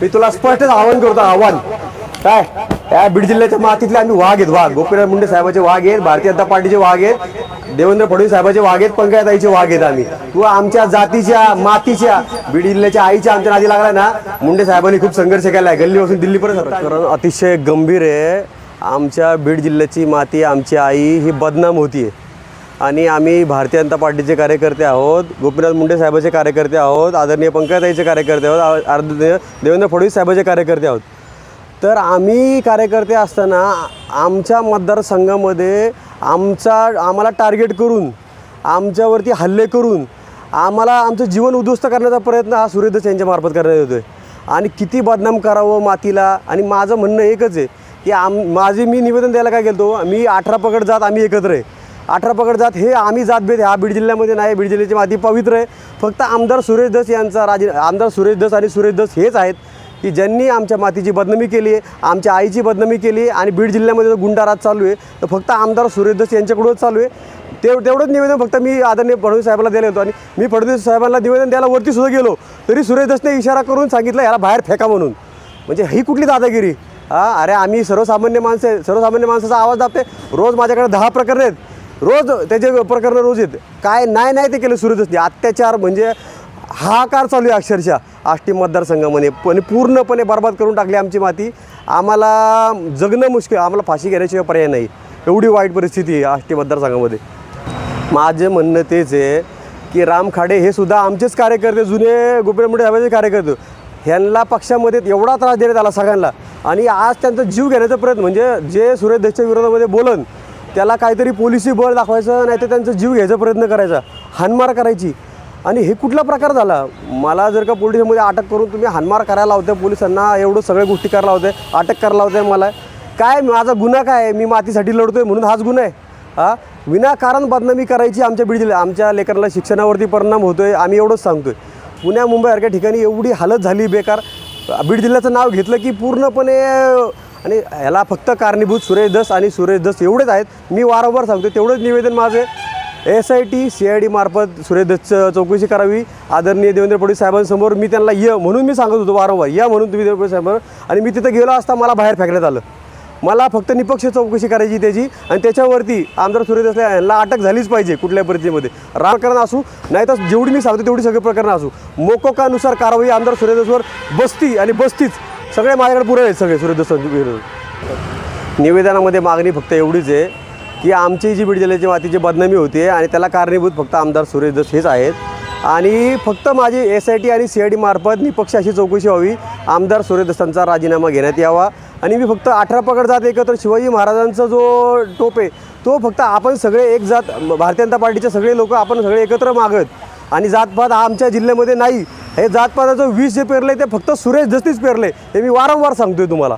मी तुला स्पष्टच आवाहन करतो आव्हान. काय? या बीड जिल्ह्याच्या मातीतले आम्ही वाघ आहेत वाघ. गोपीनाथ मुंडे साहेबाचे वाघ आहेत भारतीय जनता पार्टीचे वाघ आहेत देवेंद्र फडणवीस साहेबाचे वाघ आहेत पंकजाताईचे वाघ आहेत आम्ही. तू आमच्या जातीच्या मातीच्या बीड जिल्ह्याच्या आईच्या आमच्या नादी लागला ना मुंडे साहेबांनी खूप संघर्ष केला आहे गल्लीपासून दिल्लीपर्यंत कारण अतिशय गंभीर आहे. आमच्या बीड जिल्ह्याची माती आमची आई ही बदनाम होतीये. आणि आम्ही भारतीय जनता पार्टीचे कार्यकर्ते आहोत गोपीनाथ मुंडे साहेबाचे कार्यकर्ते आहोत आदरणीय पंकजाताईचे कार्यकर्ते आहोत आदरणीय देवेंद्र फडणवीस साहेबाचे कार्यकर्ते आहोत. तर आम्ही कार्यकर्ते असताना आमच्या मतदारसंघामध्ये आमचा आम्हाला टार्गेट करून आमच्यावरती हल्ले करून आम्हाला आमचं जीवन उद्ध्वस्त करण्याचा प्रयत्न हा सूर्यदस यांच्यामार्फत करण्यात येतो आहे आणि किती बदनाम करावं मातीला? आणि माझं म्हणणं एकच आहे की आम माझे मी निवेदन द्यायला काय गेलो मी अठरा पकड जात आम्ही एकत्र आहे. अठरा पकड जात. हे आम्ही जातभेद हा बीड जिल्ह्यामध्ये नाही. बीड जिल्ह्याची माती पवित्र आहे. फक्त आमदार सुरेश दस यांचा राजी आमदार सुरेश दस आणि सुरेश दस हेच आहेत की ज्यांनी आमच्या मातीची बदनामी केली आहे आमच्या आईची बदनामी केली आहे आणि बीड जिल्ह्यामध्ये जो गुंडाराज चालू आहे तर फक्त आमदार सुरेश दस यांच्याकडूनच चालू आहे. ते तेवढंच निवेदन फक्त मी आदरणीय फडणवीस साहेबाला दिलं होतं आणि मी फडणवीस साहेबांना निवेदन द्यायला वरती सुद्धा गेलो. तरी सुरेश दसने इशारा करून सांगितलं याला बाहेर फेका म्हणून. म्हणजे ही कुठली दादागिरी? हा अरे आम्ही सर्वसामान्य माणसं आहे. सर्वसामान्य माणसाचा आवाज दाबते. रोज माझ्याकडे दहा प्रकरणं आहेत. रोज त्याचे प्रकरणं रोज येत. काय नाही नाही ते केलं सुरूच असते अत्याचार म्हणजे हाकार चालू आहे अक्षरशः. आष्टी मतदारसंघामध्ये. पण पूर्णपणे बर्बाद करून टाकली आमची माती. आम्हाला जगणं मुश्किल. आम्हाला फाशी घेण्याशिवाय पर्याय नाही. एवढी वाईट परिस्थिती आहे आष्टी मतदारसंघामध्ये. माझं म्हणणं तेच आहे की राम खाडे हे सुद्धा आमचेच कार्यकर्ते जुने गोपीनाथ मुंडे साहेबांचे कार्यकर्ते. ह्यांना पक्षामध्ये एवढा त्रास देण्यात आला सगळ्यांना. आणि आज त्यांचा जीव घेण्याचा प्रयत्न म्हणजे जे सुरेश देशच्या विरोधामध्ये बोलन त्याला काहीतरी पोलिसी बळ दाखवायचं नाही तर त्यांचा जीव घ्यायचा प्रयत्न करायचा. हानमार करायची. आणि हे कुठला प्रकार झाला? मला जर का पोलिसांमध्ये अटक करून तुम्ही हानमार करायला होत्या पोलिसांना एवढं सगळ्या गोष्टी करायला होत्या अटक करायला होत्या मला. काय माझा गुन्हा काय आहे? मी मातीसाठी लढतोय म्हणून हाच गुन्हा आहे. हा? विनाकारण बदनामी करायची आमच्या बीड आमच्या लेकराला शिक्षणावरती परिणाम होतोय आम्ही एवढंच सांगतोय. पुण्या मुंबईसारख्या ठिकाणी एवढी हालत झाली बेकार. बीड जिल्ह्याचं नाव घेतलं की पूर्णपणे आणि ह्याला फक्त कारणीभूत सुरेश दस आणि सुरेश दस एवढेच आहेत. मी वारंवार सांगतो तेवढंच निवेदन माझं S I T C I D मार्फत सुरेश दत्तचं चौकशी करावी. आदरणीय देवेंद्र फडणवीस साहेबांसमोर मी त्यांना य म्हणून मी सांगत होतो वारंवार या म्हणून तुम्ही देवेंद्र फडणवीस साहेबांवर आणि मी तिथं गेलो असता मला बाहेर फेकण्यात आलं. मला फक्त निपक्ष चौकशी करायची त्याची. आणि त्याच्यावरती आमदार सुरेश दस यांना अटक झालीच पाहिजे कुठल्या परिस्थितीमध्ये. राजकारण असू नाही तर जेवढी मी सांगतो तेवढी सगळी प्रकरणं असू. मोकोकानुसार कारवाई आमदार सुरेश दसवर बसती आणि बसतीच. सगळे माझ्याकडे पुरे आहेत सगळे सुरेश दस निवेदनामध्ये मागणी फक्त एवढीच आहे की आमची जी बीड जिल्ह्याची मातीची बदनामी होती आणि त्याला कारणीभूत फक्त आमदार सुरेश दस हेच आहेत. आणि फक्त माझी एस आय टी आणि सी आय डी मार्फत निपक्ष अशी चौकशी व्हावी आमदार सुरेश राजीनामा घेण्यात यावा. आणि मी फक्त अठरा पकड जात एकत्र शिवाजी महाराजांचा जो टोप आहे तो फक्त आपण सगळे एक जात भारतीय जनता पार्टीचे सगळे लोक आपण सगळे एकत्र मागत आणि जातपात आमच्या जिल्ह्यामध्ये नाही. हे जातपाताचं वीज जे पेरलं आहे ते फक्त सुरेश दस्तीच पेरले हे मी वारंवार सांगतोय तुम्हाला.